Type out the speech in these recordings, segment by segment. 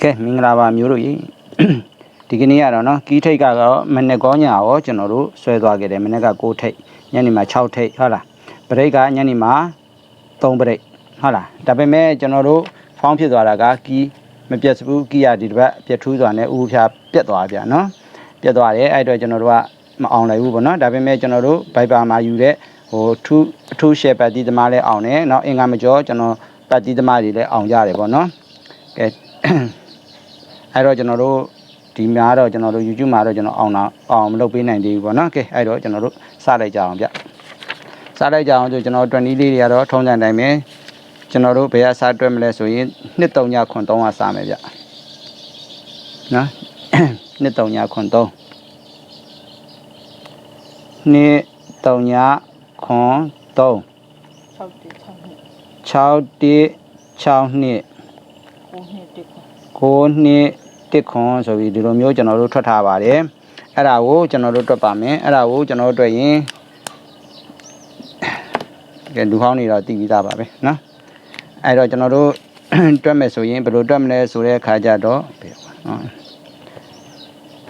ကဲမင်္ဂလာပါမျိုးတို့ရေဒီကနေ့ကတော့နော်ကီးထိတ်ကတော့မနေ့ကောညရောကျွန်တော်တို့ဆွဲသွားခဲ့တယ်မနေ့က6ထိတ်ညနေမှာ6ထိတ်ဟုတ်လားပရိတ်ကညနေမှာ3ပရိတ်ဟုတ်လားဒါပေမဲ့ကျွန်တော်တို့ဖောင်းဖြစ်သွားတာကကီးမပြတ်ဘူးကီးရဒီတစ်ပတ်ပြတ်ထူးစွာနဲ့ဥဖျားပြတ်သွားပြန်နော်ပြတ်သွားတယ်အဲ့အတွက်ကျွန်တော်တို့ကမအောင်လိုက်ဘူးပေါ့နော်ဒါပေမဲ့ကျွန်တော်တို့ဘိုက်ပါမှာယူတဲ့ဟိုထူးအထူးရှယ်ပတ်တီးသမားလည်းအောင်တယ်နောက်အင်္ဂါမကျော်ကျွန်တော်ပတ်တီးသမားတွေလည်းအောင်ကြတယ်ပေါ့နော်ကဲ အဲ့တော့ကျွန်တော်တို့ဒီများတော့ကျွန်တော်တို့ YouTube မှာတော့ကျွန်တော်အောင်တာအောင်မလုပ်ပေးနိုင်သေးဘူးပေါ့နော်ကဲအဲ့တော့ကျွန်တော်တို့စလိုက်ကြအောင်ဗျစလိုက်ကြအောင်ဆိုကျွန်တော်20လေးတွေကတော့ထုံးစံတိုင်းပဲကျွန်တော်တို့ဘယ်ကစတွက်မလဲဆိုရင်နှစ်3ညခွန်3ကစမယ်ဗျနော်နှစ်3ညခွန်3နှစ်3ညခွန်3 6တိ6နှစ်6 6နှစ် 9နှစ်တိခွ 9နှစ်1ခွန်ဆိုပြီးဒီလိုမျိုးကျွန်တော်တို့ထွက်ထားပါတယ်အဲ့ဒါကိုကျွန်တော်တို့တွက်ပါမယ်အဲ့ဒါကိုကျွန်တော်တို့တွက်ရင်ကဲလူဟောင်းနေတော့တည်ပြီးသားပါပဲเนาะအဲ့တော့ကျွန်တော်တို့ တွက်မယ်ဆိုရင်ဘယ်လိုတွက်မလဲဆိုတဲ့အခါကျတော့ဘယ်ပါနော်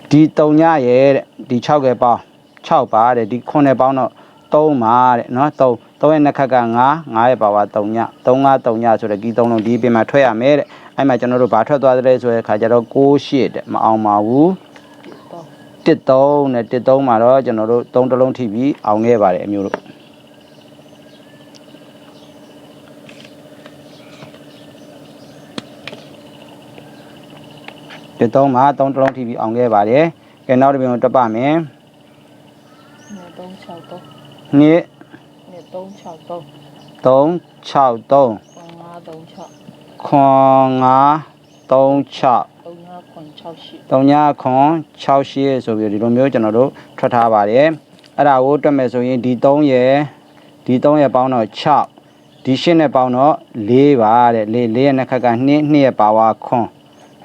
ဒီ3ညရဲ့တဲ့ဒီ6ကဲပေါင်း6ပါတဲ့ဒီ9ပေါင်းတော့3ပါတဲ့เนาะ3 3ရဲ့နှစ်ခက်က9 9ရဲ့ပါဝါ3ည3 5 3ညဆိုတဲ့ဒီ3လုံးဒီပြင်မှာထွက်ရမယ်တဲ့အဲ့မှာကျွန်တော်တို့ဘာထွက်သွားသလဲဆိုတဲ့အခါကျတော့6 8တဲ့မအောင်ပါဘူးတိတော့13နဲ့13မှာတော့ကျွန်တော်တို့3တလုံးထိပြီးအောင်ခဲ့ပါတယ်အမျိုးတို့13မှာ3တလုံးထိပြီးအောင်ခဲ့ပါတယ်ကဲနောက်တစ်ပြင်ကိုတက်ပါမယ်နေ363 2 နေ363 3 6 3 536 ခွန်5 36 3968 3ညခွန်68ဆိုပြီးဒီလိုမျိုးကျွန်တော်တို့ထွက်ထားပါတယ်အဲ့ဒါကိုတွက်မယ်ဆိုရင်ဒီ3ရယ်ဒီ3ရယ်ပေါင်းတော့6ဒီ8နဲ့ပေါင်းတော့4ပါတဲ့4 4ရဲ့နှစ်ခက်က2 2ရဲ့ပါဝါခွန်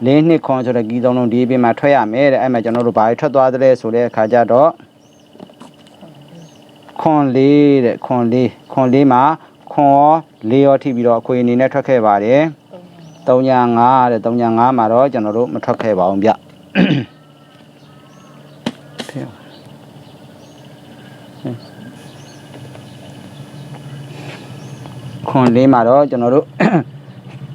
4နှစ်ခွန်ဆိုတဲ့ကီးသုံးလုံးဒီအပြင်မှာထွက်ရမယ်တဲ့အဲ့မှာကျွန်တော်တို့ဘာထွက်သွားသလဲဆိုတဲ့အခါကျတော့ ခွန်4တဲ့ခွန်4ခွန်4မှာခွန်ရော4ရောထိပြီးတော့အခွေအနေနဲ့ထွက်ခဲ့ပါတယ်3ည5တဲ့3ည5မှာတော့ကျွန်တော်တို့မထွက်ခဲ့ပါဘူးဗျဖေခွန်လေးမှာတော့ကျွန်တော်တို့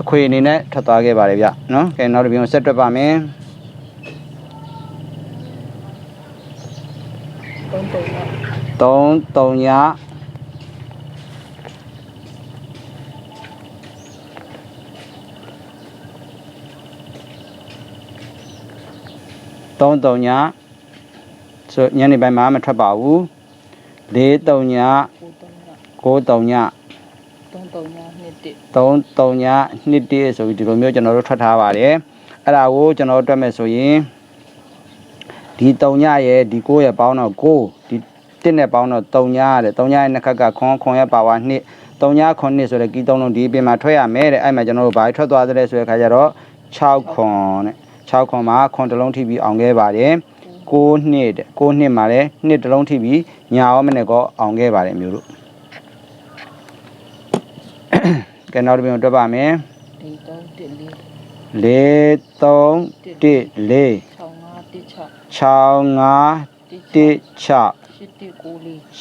အခွေအနေနဲ့ထွက်သွားခဲ့ပါတယ်ဗျနော်ကဲနောက်တစ်ပြန်ဆက်တွက်ပါမယ် 3 3 3 3ည3 3ညဆိုညနေပိုင်းမှာမထွက်ပါဘူး4 3ည9 3 9 3ည3 3နှစ်တိ3 3ည2တိဆိုပြီးဒီလိုမျိုးကျွန်တော်တို့ထွက်ထားပါတယ်အဲ့ဒါကိုကျွန်တော်တို့တွက်မယ်ဆိုရင် ဒီ3ညရဲ့ဒီ9ရဲ့ပေါင်းတော့9ဒီ1နဲ့ပေါင်းတော့3ညတဲ့3ညရဲ့နှစ်ခက်ကခွန်ခွန်ရဲ့ပါဝါ2 3ညခွန်2ဆိုတဲ့ကီး3လုံးဒီအပြင်မှာထွက်ရမယ်တဲ့အဲ့မှာကျွန်တော်တို့ဘာထွက်သွားသလဲဆိုတဲ့ခါကျတော့6ခွန်တဲ့6ခွန်မှာခွန်တစ်လုံးထိပြီးအောင်ခဲ့ပါတယ်9နှစ်တဲ့9နှစ်မှာလည်းနှစ်တစ်လုံးထိပြီးညာရောမနဲ့ကောအောင်ခဲ့ပါတယ်မျိုးတို့ကဲနောက်တစ်ပြန်တွက်ပါမယ်ဒီ3တိ4 4 3 1 4 6 5တိ6 1 6 8တိ9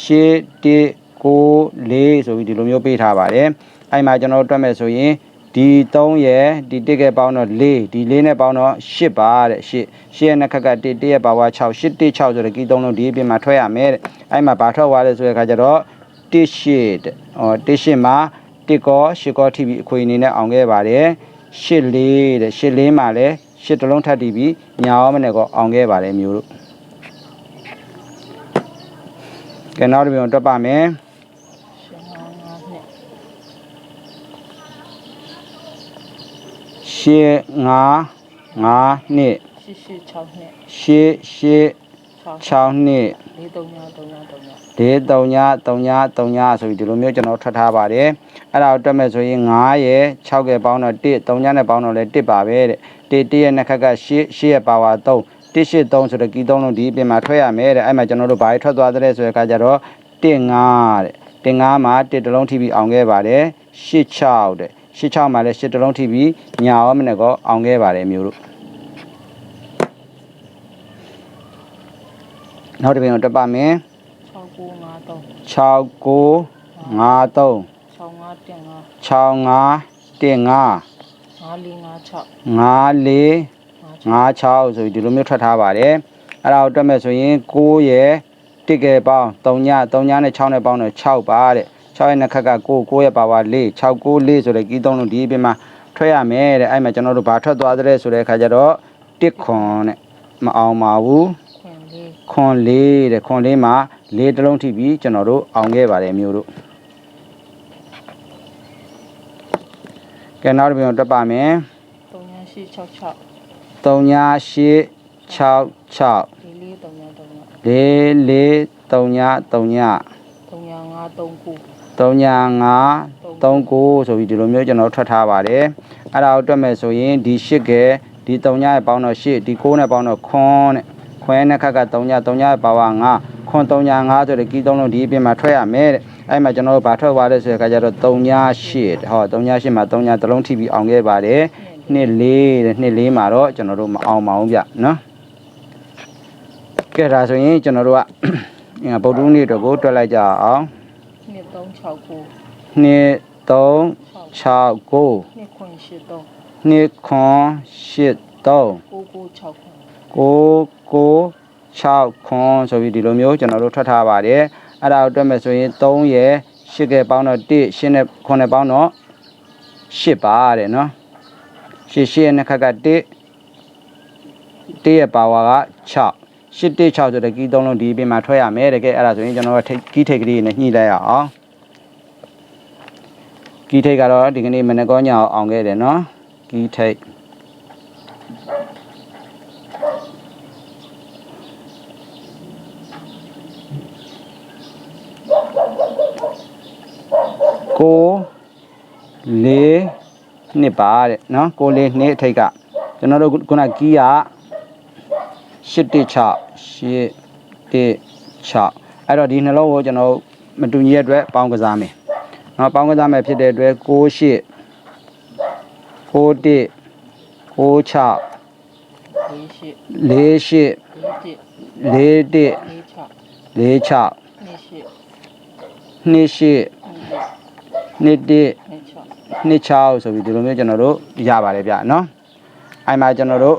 8 1 9 4 4ဆိုပြီးဒီလိုမျိုးပေးထားပါတယ်အဲ့မှာကျွန်တော်တို့တွက်မယ်ဆိုရင်ဒီ3ရယ်ဒီ1ကဲပေါင်းတော့4ဒီ4နဲ့ပေါင်းတော့8ပါတဲ့8 8ရဲ့နှစ်ခက်က1 1ရဲ့ပါဝါ6 8 1 6ဆိုတဲ့ကီး3လုံးဒီအပြင်မှာထွက်ရမယ်တဲ့အဲ့မှာဘာထွက်သွားလဲဆိုတဲ့အခါကျတော့1 8တဲ့ဟော1 8မှာ1ကော8ကောထိပြီးအခွေအနေနဲ့အောင်ခဲ့ပါတယ်8 4တဲ့8 4မှာလည်း 8တလုံးထပ်တီးပြီးညာရောမနဲ့ကောအောင်ခဲ့ပါတယ်မျိုးတို့ကဲနောက်တစ်ပြန်တွက်ပါမယ်5 5နှစ်ရှေ့ငါငါနှစ်8 6နှစ်ရှေ့ရှေ့6 6နှစ်4 3 3 3ဒေ3ည3ည3ညဆိုပြီးဒီလိုမျိုးကျွန်တော်ထွက်ထားပါတယ်အဲ့ဒါကိုတွက်မယ်ဆိုရင်9ရယ်6ရယ်ပေါင်းတော့1 3ညနဲ့ပေါင်းတော့လည်း1ပါပဲတဲ့1 1ရဲ့နှစ်ခက်ကရှေ့ရှေ့ရယ်ပါဝါ3 1 8 3ဆိုတဲ့ကီး3လုံးဒီအပြင်မှာထွက်ရမယ်တဲ့အဲ့မှာကျွန်တော်တို့ဘာထွက်သွားတဲ့ဆိုတဲ့အခါကျတော့1 5တဲ့1 5မှာ1တစ်လုံးထိပြီးအောင်ခဲ့ပါတယ်8 6တဲ့86မှာလည်း8တလုံးထိပြီးညာရောမနဲ့ကောအောင်ခဲ့ပါတယ်မျိုးတို့ နောက်တစ်ပင်တော့တက်ပါမယ်6953 6953 6555 6515 5456 54 56ဆိုပြီးဒီလိုမျိုးထွက်ထားပါတယ်အဲ့ဒါကိုတွက်မဲ့ဆိုရင်9ရဲ့တစ်ကယ်ပေါင်း3ည3ညနဲ့6နဲ့ပေါင်းတော့6ပါတဲ့6ရဲ့နှစ်ခက်က9 9ရဲ့ပါဝါ4 6 9 4ဆိုတဲ့ကီးသုံးလုံးဒီအပြင်မှာထွက်ရမယ်တဲ့အဲ့မှာကျွန်တော်တို့ဘာထွက်သွားသလဲဆိုတဲ့အခါကျတော့တစ်ခွန်တဲ့မအောင်ပါဘူးခွင်လေး ခွန်လေးတဲ့ခွန်လေးမှာလေးတစ်လုံးထိပြီးကျွန်တော်တို့အောင်ခဲ့ပါတယ်မျိုးတို့ကဲနောက်တစ်ပြန်တက်ပါမယ်3866 3ည8 6 6လေးလေး3ည3ညလေးလေး3ည3ည3ည539 3ည5 39ဆိုပြီးဒီလိုမျိုးကျွန်တော်ထွက်ထားပါတယ်အဲ့ဒါကိုတွက်မယ်ဆိုရင်ဒီ8ကဲဒီ3ညရဲ့ပေါင်းတော့8ဒီ9နဲ့ပေါင်းတော့ ခွန်းတဲ့ခွဲနဲ့ခက်က3ည3ညရဲ့ပါဝါ9ခွန်း3ည5ဆိုတဲ့ကီးသုံးလုံးဒီအပြင်မှာထွက်ရမယ်တဲ့အဲ့မှာကျွန်တော်တို့ဗာထွက်သွားတဲ့ဆိုတဲ့အခါကျတော့3ည8ဟော3ည8မှာ3ညတစ်လုံးထိပြီးအောင်ခဲ့ပါတယ်နှစ်လေးတဲ့နှစ်လေးမှာတော့ကျွန်တော်တို့မအောင်ပါဘူးဗျနော်ကဲဒါဆိုရင်ကျွန်တော်တို့ကငါဗုဒ္ဓဦးနေ့တော့ကိုတွက်လိုက်ကြအောင်2369နှစ်3 6 6 9နှစ်ခွင်83နှစ်ခွန်8 3 9969 9 9 6ခွန်ဆိုပြီးဒီလိုမျိုးကျွန်တော်တို့ထွက်ထားပါတယ်အဲ့ဒါကိုတွက်မယ်ဆိုရင်3ရယ်8ကဲပေါင်းတော့1 8နဲ့9နဲ့ပေါင်းတော့8ပါတဲ့နော်8 8ရဲ့နှစ်ခက်က1 1ရဲ့ပါဝါက6 8 1 6ဆိုတဲ့ကီးသုံးလုံးဒီအပြင်မှာထွက်ရမယ်တကယ်အဲ့ဒါဆိုရင်ကျွန်တော်တို့ကီးထိတ်ကလေးနဲ့ညှိလိုက်ရအောင်ကီးထိတ်ကတော့ဒီကနေ့မနေ့ကောညအောင်အောင်ခဲ့တယ်နော်ကီးထိတ် ကိုလေးနှစ်ပါတဲ့နော်ကိုလေးနှစ်အထိတ်ကကျွန်တော်တို့ခုနကီးက816 816အဲ့တော့ဒီနှလုံးကိုကျွန်တော်တို့မတူညီတဲ့အတွက်ပေါင်းကစားမယ်နော်ပေါင်းကစားမယ်ဖြစ်တဲ့အတွက်68 61 96 48 48 41 41 46 46 28 28 21 26 နှစ်6ဆိုပြီးဒီလိုမျိုးကျွန်တော်တို့ရပါတယ်ဗျเนาะအဲ့မှာကျွန်တော်တို့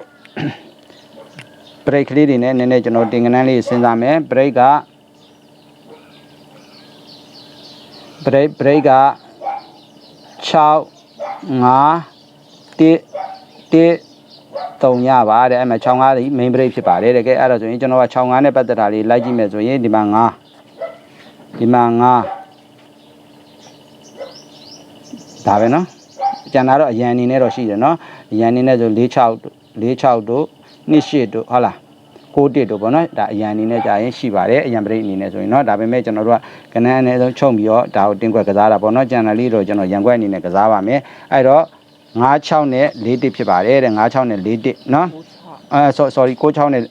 break ကလေးတွေနဲ့နည်းနည်းကျွန်တော်တင်ကနန်းလေးစဉ်းစားမယ် break က break break က6 5 1 1 3ညပါတဲ့အဲ့မှာ6 5ဒီ main break ဖြစ်ပါတယ်တကယ်အဲ့ဒါဆိုရင်ကျွန်တော်က6 5နဲ့ပတ်သက်တာလေးလိုက်ကြည့်မယ်ဆိုရင်ဒီမှာ5ဒီမှာ5 ဒါပဲနော်ကျန်တာတော့အရန်အနေနဲ့တော့ရှိတယ်နော်အရန်အနေနဲ့ဆို46 46တို့28တို့ဟုတ်လား61တို့ပေါ့နော်ဒါအရန်အနေနဲ့ကြာရင်ရှိပါတယ်အရန်ပရိအနေနဲ့ဆိုရင်နော်ဒါပေမဲ့ကျွန်တော်တို့ကကနန်းအနေဆုံးချုပ်ပြီးတော့ဒါကိုတင်ကွက်ကစားတာပေါ့နော်ကျန်တာလေးတော့ကျွန်တော်ရန်ကွက်အနေနဲ့ကစားပါမယ်အဲ့တော့96နဲ့41ဖြစ်ပါတယ်တဲ့96နဲ့41နော်အဲ sorry 96နဲ့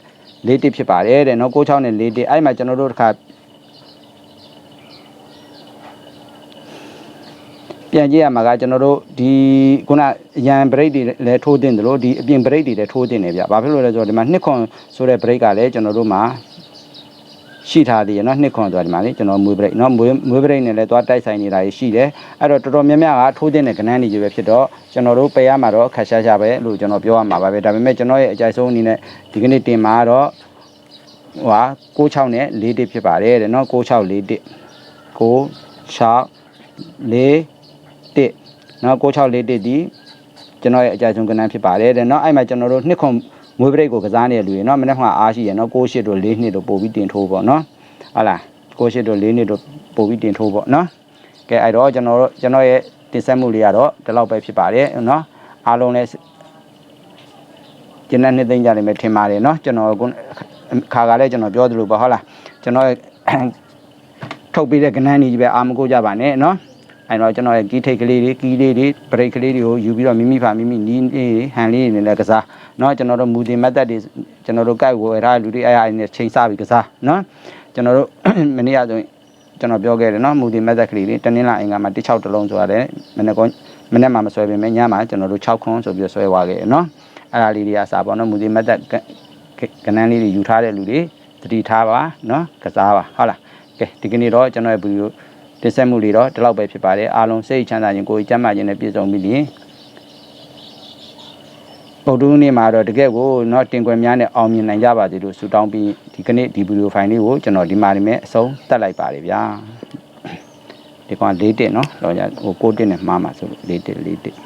41ဖြစ်ပါတယ်တဲ့နော်96နဲ့41အဲ့မှာကျွန်တော်တို့တစ်ခါ ပြန်ကြည့်ရမှာကကျွန်တော်တို့ဒီခုနရန် break တွေလည်းထိုးတင်တယ်လို့ဒီအပြင် break တွေလည်းထိုးတင်တယ်ဗျ။ဘာဖြစ်လို့လဲဆိုတော့ဒီမှာနှစ်ခွန်ဆိုတဲ့ break ကလည်းကျွန်တော်တို့မှာရှိထားသေးရနော်နှစ်ခွန်ဆိုတာဒီမှာလေကျွန်တော်မွေး break နော်မွေးမွေး break နဲ့လည်းသွားတိုက်ဆိုင်နေတာရှိတယ်။အဲ့တော့တော်တော်များများကထိုးတင်တဲ့ကဏ္ဍတွေကြီးပဲဖြစ်တော့ကျွန်တော်တို့ပယ်ရမှာတော့ခက်ရှားရှားပဲလို့ကျွန်တော်ပြောရမှာပါပဲ။ဒါပေမဲ့ကျွန်တော်ရဲ့အကြိုက်ဆုံးအနေနဲ့ဒီကနေ့တင်မှာတော့ဟိုဟာ66နဲ့4တစ်ဖြစ်ပါတယ်တဲ့နော်66 4တစ်66 4တစ် နော်66 4တစ်ဒီကျွန်တော်ရဲ့အကြိုက်ဆုံးကဏ္ဍဖြစ်ပါတယ်တဲ့နော်အဲ့မှာကျွန်တော်တို့နှစ်ခွန်မွေးပရိတ်ကိုကစားနေတဲ့လူတွေနော်မနေ့ကအားရှိရနော်68တို့4နှစ်တို့ပို့ပြီးတင်ထိုးပေါ့နော်ဟုတ်လား68တို့4နှစ်တို့ပို့ပြီးတင်ထိုးပေါ့နော်ကဲအဲ့တော့ကျွန်တော်တို့ကျွန်တော်ရဲ့တင်ဆက်မှုလေးကတော့ဒီလောက်ပဲဖြစ်ပါတယ်နော်အားလုံးလည်းကျန်တဲ့နှစ်သိမ့်ကြလိမ့်မယ်ထင်ပါတယ်နော်ကျွန်တော်ကခါကလည်းကျွန်တော်ပြောသလိုပေါ့ဟုတ်လားကျွန်တော်ရဲ့ထုတ်ပေးတဲ့ကဏ္ဍကြီးပဲအာမကိုကြပါနဲ့နော် အဲ့တော့ကျွန်တော်ရဲ့ကီးထိတ်ကလေးတွေကီးလေးတွေဘရိတ်ကလေးတွေကိုယူပြီးတော့မိမိဖာမိမိနီးလေးဟန်လေးတွေနဲ့လည်းကစားနော်ကျွန်တော်တို့မူတင်မတ်တက်တွေကျွန်တော်တို့ကြိုက်ဝယ်ထားတဲ့လူတွေအဲ့အရာတွေနဲ့ချိန်ဆပြီးကစားနော်ကျွန်တော်တို့မနေ့ကဆိုရင်ကျွန်တော်ပြောခဲ့တယ်နော်မူတင်မတ်တက်ကလေးတွေတနင်္လာအင်္ဂါမှာ16တလုံးဆိုရတယ်မနေ့ကမနေ့မှမဆွဲပြင်မဲ့ညမှာကျွန်တော်တို့6ခွန်းဆိုပြီးတော့ဆွဲသွားခဲ့တယ်နော်အဲ့ဒါလေးတွေကစာပေါ့နော်မူဒီမတ်တက်ကကနန်းလေးတွေယူထားတဲ့လူတွေတတိထားပါနော်ကစားပါဟုတ်လားကဲဒီကနေ့တော့ကျွန်တော်ရဲ့ဗီဒီယို တင်ဆက်မှုတွေတော့ဒီလောက်ပဲဖြစ်ပါတယ်အားလုံးစိတ်ချမ်းသာခြင်းကိုယ်ကျမ်းမာခြင်းနဲ့ပြည့်စုံပြီးလျင်ပုတ်တူးနေ့မှာတော့တကယ့်ကိုเนาะတင်ကွယ်များနဲ့အောင်မြင်နိုင်ကြပါစေလို့ဆုတောင်းပြီးဒီကနေ့ဒီဗီဒီယိုဖိုင်လေးကိုကျွန်တော်ဒီမှာနေမဲ့အဆုံးတက်လိုက်ပါတယ်ဗျာဒီကောင်၄တက်เนาะတော့ညဟို6တက်နဲ့မှားမှာဆိုလို့၄တက်၄တက်